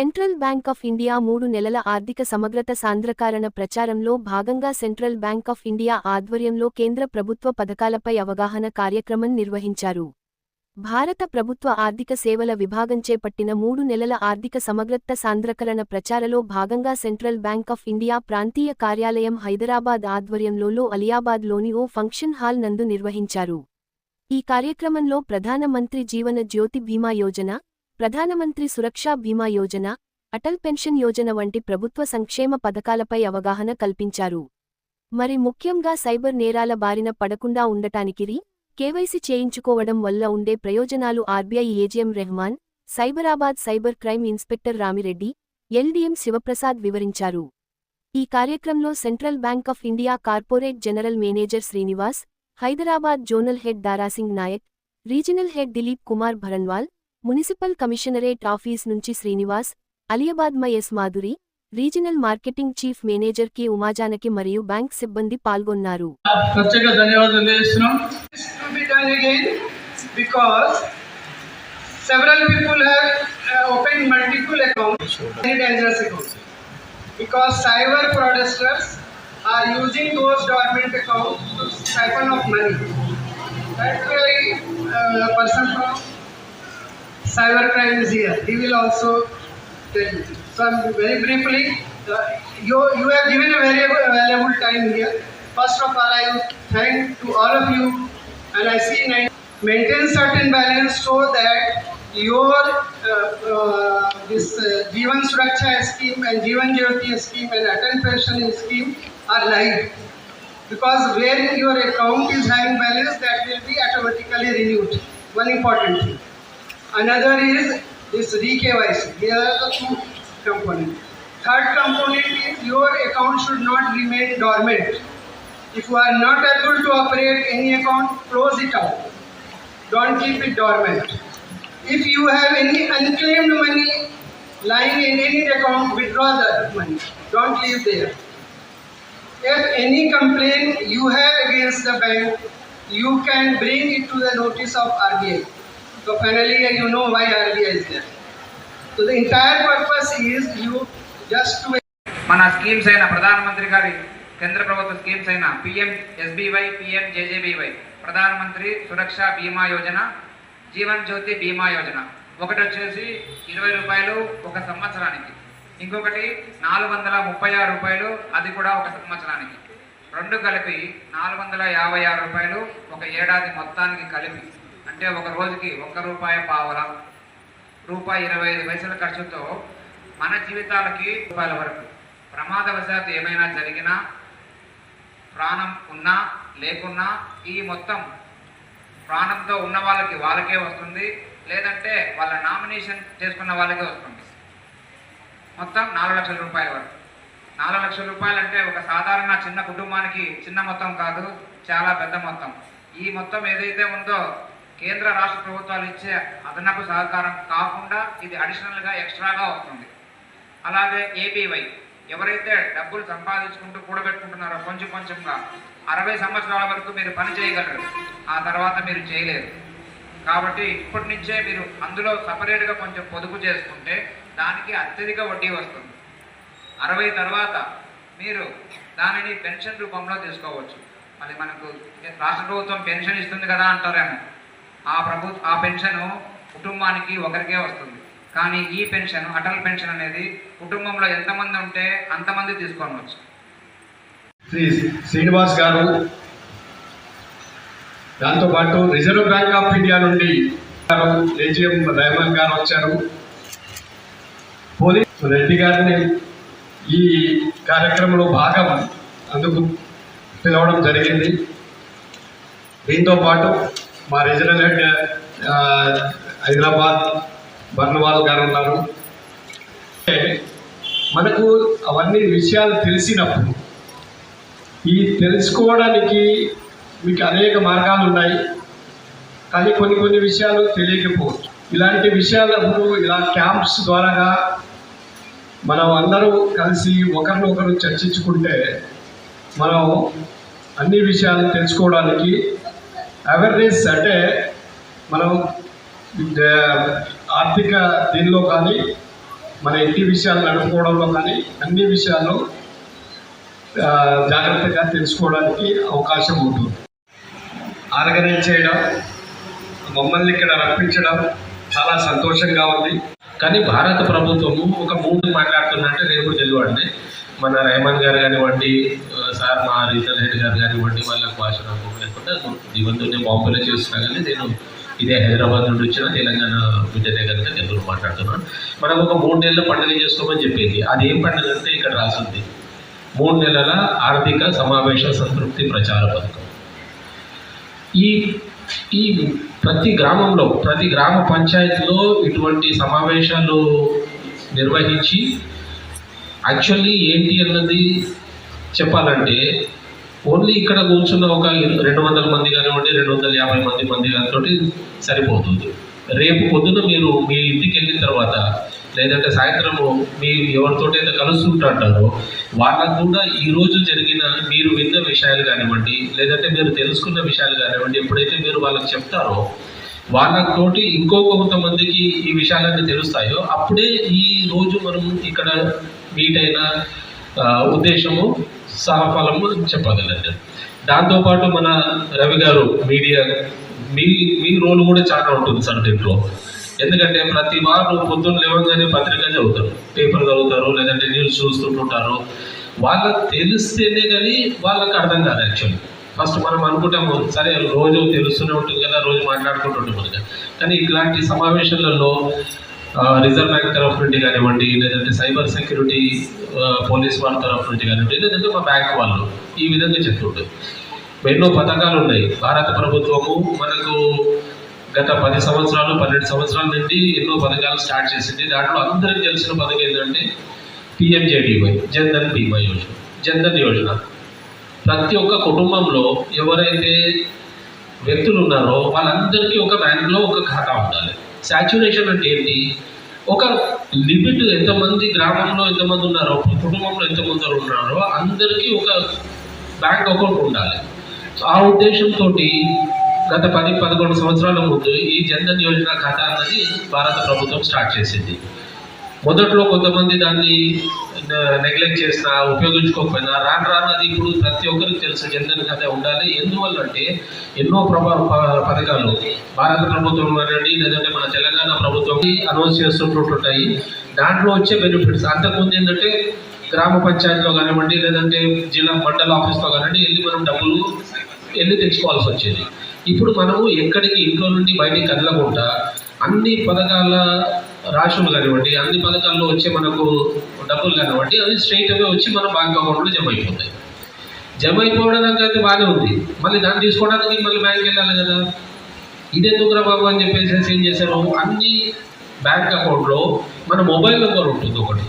Central bank of India మూడు నెలల ఆర్థిక సమగ్రత సాంద్రకారణ ప్రచారంలో భాగంగా సెంట్రల్ బ్యాంక్ ఆఫ్ ఇండియా ఆధ్వర్యంలో కేంద్ర ప్రభుత్వ పథకాలపై అవగాహన కార్యక్రమం నిర్వహించారు. భారత ప్రభుత్వ ఆర్థిక సేవల విభాగం చేపట్టిన మూడు నెలల ఆర్థిక సమగ్రత సాంద్రకరణ ప్రచారలో భాగంగా సెంట్రల్ బ్యాంక్ ఆఫ్ ఇండియా ప్రాంతీయ కార్యాలయం హైదరాబాద్ ఆధ్వర్యంలో అలియాబాద్లోని ఓ ఫంక్షన్ హాల్ నందు నిర్వహించారు. ఈ కార్యక్రమంలో ప్రధానమంత్రి జీవన జ్యోతి బీమా యోజన ప్రధానమంత్రి సురక్షా బీమా యోజన అటల్ పెన్షన్ యోజన వంటి ప్రభుత్వ సంక్షేమ పథకాలపై అవగాహన కల్పించారు. మరి ముఖ్యంగా సైబర్ నేరాల బారిన పడకుండా ఉండటానికి రి కేవైసీ చేయించుకోవడం వల్ల ఉండే ప్రయోజనాలు RBI AGM Rehman Cyberabad cyber crime inspector Rami Reddy LDM Sivaprasad వివరించారు. ఈ కార్యక్రమంలో central bank of India corporate general manager Srinivas Hyderabad zonal head Dara Singh Naik regional head Dilip Kumar Bharanwal municipal commissionerate office నుంచి Srinivas Aliabad S Madhuri regional marketing chief manager K Umajanaki మరియు bank సిబ్బంది పాల్గొన్నారు ప్రత్యేక ధన్యవాదాలు తెలియజేస్తున్నాం to be done again because several people have uh, opened multiple accounts, very dangerous accounts. Because cyber fraudsters are using those dormant accounts to siphon off money. That's why uh, a person from cybercrime is here. He will also tell you. So I'm very briefly, uh, you, you have given a very valuable time here. First of all, I thank to all of you and I see maintain certain balance so that your uh, uh, this uh, Jeevan Suraksha scheme and Jeevan Jyoti scheme and Atal Pension scheme are live. Because where your account is having balance, that will be automatically renewed. One important thing. Another is this re-KYC. Here are the two components. Third component is your account should not remain dormant. If you are not able to operate any account, close it out. Don't keep it dormant. If you have any unclaimed money lying in any account, withdraw that money. Don't leave there. If any complaint you have against the bank, you can bring it to the notice of RBI. So finally, you know why RBI is there. So the entire purpose is you just to మన schemes అయిన ప్రధానమంత్రి గారి కేంద్ర ప్రభుత్వ schemes అయిన PM SBY PM JJBY ప్రధానమంత్రి సురక్ష బీమా యోజన జీవన్ జ్యోతి బీమా యోజన. ఒకటి వచ్చేసి ఇరవై రూపాయలు ఒక సంవత్సరానికి. ఇంకొకటి నాలుగు వందల ముప్పై ఆరు రూపాయలు అది కూడా ఒక సంవత్సరానికి. రెండు కలిపి నాలుగు వందల యాభై ఆరు రూపాయలు ఒక ఏడాది మొత్తానికి కలిపి. అంటే ఒక రోజుకి ఒక్క రూపాయి పావల రూపాయి ఇరవై ఐదు పైసల ఖర్చుతో మన జీవితాలకి రూపాయల వరకు. ప్రమాదవశాత్తు ఏమైనా జరిగినా ప్రాణం ఉన్నా లేకున్నా ఈ మొత్తం ప్రాణంతో ఉన్న వాళ్ళకి వాళ్ళకే వస్తుంది. లేదంటే వాళ్ళ నామినేషన్ చేసుకున్న వాళ్ళకే వస్తుంది. మొత్తం నాలుగు లక్షల రూపాయల వరకు. నాలుగు లక్షల రూపాయలు అంటే ఒక సాధారణ చిన్న కుటుంబానికి చిన్న మొత్తం కాదు చాలా పెద్ద మొత్తం. ఈ మొత్తం ఏదైతే ఉందో కేంద్ర రాష్ట్ర ప్రభుత్వాలు ఇచ్చే అదనపు సహకారం కాకుండా ఇది అడిషనల్గా ఎక్స్ట్రాగా వస్తుంది అలాగే ఏపీవై ఎవరైతే డబ్బులు సంపాదించుకుంటూ కూడబెట్టుకుంటున్నారో కొంచెం కొంచెంగా అరవై సంవత్సరాల వరకు మీరు పని చేయగలరు. ఆ తర్వాత మీరు చేయలేరు. కాబట్టి ఇప్పటి నుంచే మీరు అందులో సపరేట్గా కొంచెం పొదుపు చేసుకుంటే దానికి అత్యధిక వడ్డీ వస్తుంది. అరవై తర్వాత మీరు దానిని పెన్షన్ రూపంలో తీసుకోవచ్చు. అది మనకు రాష్ట్ర ప్రభుత్వం పెన్షన్ ఇస్తుంది కదా అంటారేమో. ఆ ప్రభు ఆ పెన్షన్ కుటుంబానికి ఒకరికే వస్తుంది. కానీ ఈ పెన్షన్ అటల్ పెన్షన్ అనేది కుటుంబంలో ఎంతమంది ఉంటే అంతమంది తీసుకోవచ్చు శ్రీ శ్రీనివాస్ గారు దాంతోపాటు రిజర్వ్ బ్యాంక్ ఆఫ్ ఇండియా నుండి ఏజీఎం రెహమాన్ గారు వచ్చారు. పోలీస్ రెడ్డి గారిని ఈ కార్యక్రమంలో భాగం అందుకు పిలవడం జరిగింది. దీంతో పాటు మా రీజనల్ హెడ్ హైదరాబాద్ బర్నవాల్ గారు ఉన్నారు. అంటే మనకు అవన్నీ విషయాలు తెలిసినప్పుడు ఈ తెలుసుకోవడానికి మీకు అనేక మార్గాలు ఉన్నాయి. కానీ కొన్ని కొన్ని విషయాలు తెలియకపోవచ్చు. ఇలాంటి విషయాలప్పుడు ఇలా క్యాంప్స్ ద్వారా మనం అందరూ కలిసి ఒకరినొకరు చర్చించుకుంటే మనం అన్ని విషయాలు తెలుసుకోవడానికి అవేర్నెస్ అంటే మనం ఆర్థిక దీనిలో కానీ మన ఇంటి విషయాలు నడుపుకోవడంలో కానీ అన్ని విషయాల్లో జాగ్రత్తగా తెలుసుకోవడానికి అవకాశం ఉంటుంది. ఆర్గనైజ్ చేయడం మమ్మల్ని ఇక్కడ రప్పించడం చాలా సంతోషంగా ఉంది. కానీ భారత ప్రభుత్వము ఒక మూడు మాట్లాడుతుందంటే రేపు తెలియండి మన రెహమాన్ గారు కానివ్వండి సార్ మా రీజన్ రెడ్డి గారు కానివ్వండి వాళ్ళకి భాష నాకు లేకుండా నేను బాంబేలో చేస్తున్నా కానీ నేను ఇదే హైదరాబాద్ నుండి వచ్చిన తెలంగాణ బిడ్డనే కనుక తెలుగులో మాట్లాడుతున్నాను మనం ఒక మూడు నెలల పండుగ చేసుకోమని చెప్పింది. అది ఏం పండుగ అంటే ఇక్కడ రాసింది. మూడు నెలల ఆర్థిక సమావేశ సంతృప్తి ప్రచార పథకం. ఈ ఈ ప్రతి గ్రామంలో ప్రతి గ్రామ పంచాయతీలో ఇటువంటి సమావేశాలు నిర్వహించి యాక్చువల్లీ ఏంటి అన్నది చెప్పాలంటే ఓన్లీ ఇక్కడ కూర్చున్న ఒక రెండు వందల మంది కానివ్వండి రెండు వందల యాభై మంది మంది తోటి సరిపోతుంది. రేపు పొద్దున మీరు మీ ఇంటికి వెళ్ళిన తర్వాత లేదంటే సాయంత్రము మీ ఎవరితోటైతే కలుస్తుంటారో వాళ్ళకు కూడా ఈ రోజు జరిగిన మీరు విన్న విషయాలు కానివ్వండి లేదంటే మీరు తెలుసుకున్న విషయాలు కానివ్వండి ఎప్పుడైతే మీరు వాళ్ళకి చెప్తారో వాళ్ళతోటి ఇంకో కొంతమందికి ఈ విషయాలన్నీ తెలుస్తాయో అప్పుడే ఈ రోజు మనం ఇక్కడ మీట్ అయిన ఉద్దేశము సహఫలము చెప్పగలండి దాంతోపాటు మన రవి గారు మీడియా మీ మీ రోల్ కూడా చాలా ఉంటుంది సార్ దీంట్లో. ఎందుకంటే ప్రతి వారు పొద్దున్న లేవగానే పత్రిక చదువుతారు. పేపర్ చదువుతారు లేదంటే న్యూస్ చూస్తుంటుంటారు వాళ్ళకి తెలిస్తేనే కానీ వాళ్ళకి అర్థం కాదు యాక్చువల్లీ. ఫస్ట్ మనం అనుకుంటాము సరే రోజు తెలుస్తూనే ఉంటుంది కదా రోజు మాట్లాడుకుంటుంటాం కదా. కానీ ఇట్లాంటి సమావేశాలలో రిజర్వ్ బ్యాంక్ తరఫు నుండి కానివ్వండి లేదంటే సైబర్ సెక్యూరిటీ పోలీస్ వాళ్ళ తరఫు నుండి కానివ్వండి లేదంటే మా బ్యాంక్ వాళ్ళు ఈ విధంగా చెప్తుంటారు. ఎన్నో పథకాలు ఉన్నాయి. భారత ప్రభుత్వము మనకు గత పది సంవత్సరాలు పన్నెండు సంవత్సరాల నుండి ఎన్నో పథకాలు స్టార్ట్ చేసింది. దాంట్లో అందరికీ తెలిసిన పథకం ఏంటంటే పిఎంజేడివై జన్ధన్ బీమా యోజన జన్ధన్ యోజన. ప్రతి ఒక్క కుటుంబంలో ఎవరైతే వ్యక్తులు ఉన్నారో వాళ్ళందరికీ ఒక బ్యాంక్లో ఒక ఖాతా ఉండాలి. సాచ్యురేషన్ అంటే ఏంటి? ఒక లిమిట్ ఎంతమంది గ్రామంలో ఎంతమంది ఉన్నారో కుటుంబంలో ఎంతమంది ఉన్నారో అందరికీ ఒక బ్యాంక్ అకౌంట్ ఉండాలి. సో ఆ ఉద్దేశంతో గత పది పదకొండు సంవత్సరాల ముందు ఈ జన్ధన్ యోజన ఖాతా అన్నది భారత ప్రభుత్వం స్టార్ట్ చేసింది. మొదట్లో కొంతమంది దాన్ని నెగ్లెక్ట్ చేసినా ఉపయోగించుకోకపోయినా రాను రాను అది ఇప్పుడు ప్రతి ఒక్కరికి తెలుసు జన్ధన్ ఖాతా ఉండాలి. ఎందువల్ల అంటే ఎన్నో ప్రభా ప- పథకాలు భారత ప్రభుత్వం కానివ్వండి లేదంటే మన తెలంగాణ ప్రభుత్వం అనౌన్స్ చేస్తుంటుంటాయి దాంట్లో వచ్చే బెనిఫిట్స్ అంతకుముందు ఏంటంటే గ్రామ పంచాయతీలో కానివ్వండి లేదంటే జిల్లా మండల ఆఫీస్లో కానివ్వండి వెళ్ళి మనం డబ్బులు వెళ్ళి తెచ్చుకోవాల్సి వచ్చేది. ఇప్పుడు మనము ఎక్కడికి ఇంట్లో నుండి బయటికి కదలకుండా అన్ని పథకాల రాశులు కానివ్వండి అన్ని పథకాల్లో వచ్చే మనకు డబ్బులు కానివ్వండి అవి స్ట్రైట్ అవే వచ్చి మన బ్యాంక్ అకౌంట్లో జమ అయిపోతాయి. జమ అయిపోవడానికి అయితే బాగానే ఉంది. మళ్ళీ దాన్ని తీసుకోవడానికి మళ్ళీ బ్యాంక్ వెళ్ళాలి కదా. ఇదే రా బాబు అని చెప్పేసి ఏం చేశారు? అన్ని బ్యాంక్ అకౌంట్లో మన మొబైల్ నెంబర్ ఉంటుంది ఒకటి.